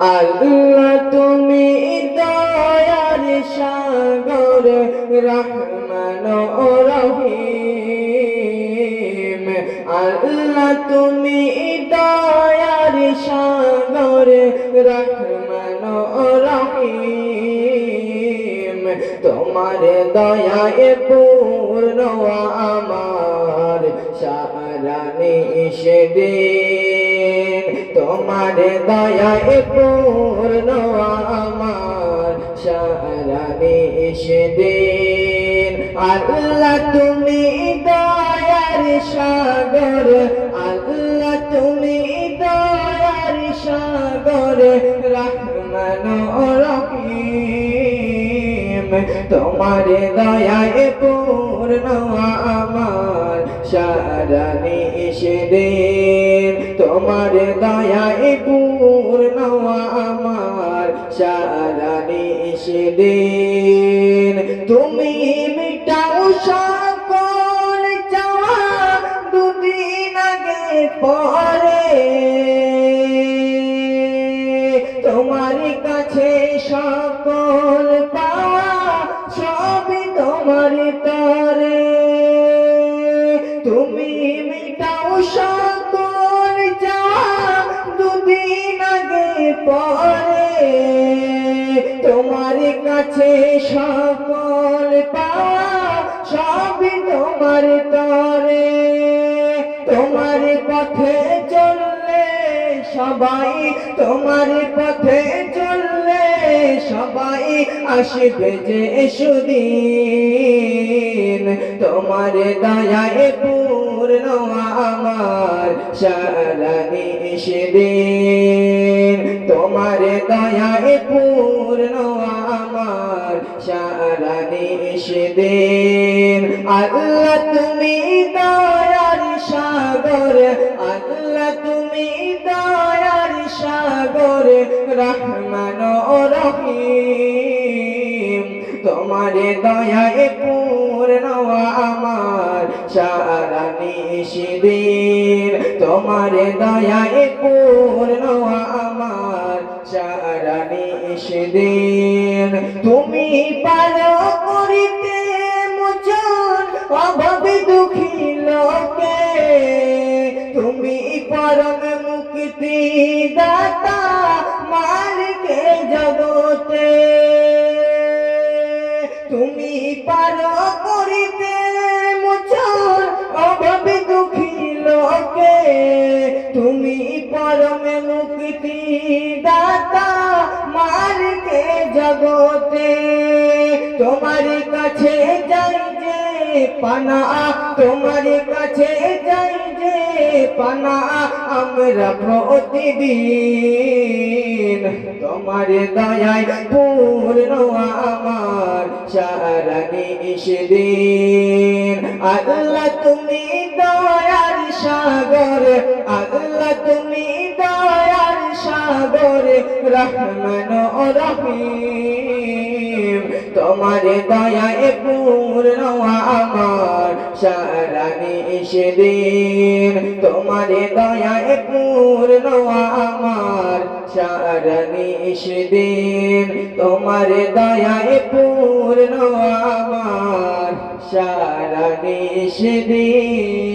আল্লাহ তুমি দয়ার সাগর, রহমান রহিম। আল্লাহ তুমি দয়ার সাগর, রহমান রহিম। তোমার দয়ায় পূর্ণ আমার সারা নিষেদিন তোমার দয়ায় পূর্ণ আমার। সারা নিষেদিন আল্লাহ তুমি দয়ার সাগর, আল্লাহ তুমি দয়ার সাগর, রহমান রহিম। তোমার দয়ায় পূর্ণ আমার। সারা নিষেদিন তোমার দয়ায় পূর্ণ আমার সারা নিষেদিন তুমি মিটাও সকল চাওয়া দুদিন আগে পরে। তোমার কাছে সকল পাওয়া সবই তোমার তরে। তুমি মিটাও সকল দুদিন আগে পরে তোমার কাছে সকল সবই তোমার তরে। তোমার পথে চললে সবাই তোমার পথে চললে সবাই আসবে যে সুদিন। তোমার দয়ায় পূর্ণ আমার সারা নিষেদিন তোমার দয়ায় পূর্ণ আমার সারা নিষেদিন আল্লাহ তুমি দয়ার সাগর, আল্লাহ তুমি দয়ার সাগর, রহমান রহিম। তোমার দয়ায় পূর্ণ নিষেদিন তোমার দয়ায় পূর্ণ আমার সারা নিষেদিন তুমি পারো করিতে মোচন অভাবে দুঃখী লোকে। তুমি পরম মুক্তি দাতা মালিকে জগতে। তুমি পারো জগতে তোমার কাছে যাই যে পানা, তোমার কাছে যাই যে পানা, আমরা প্রতিদিন তোমার দয়ায় পূর্ণ আমার সারা নিষেদিন আল্লাহ রহমান ও রহিম। তোমার দয়ায় পূর্ণ আমার সারা নিষেদিন তোমার দয়ায় পূর্ণ আমার সারা নিষেদিন তোমার দয়ায় পূর্ণ আমার সারা নিষেদিন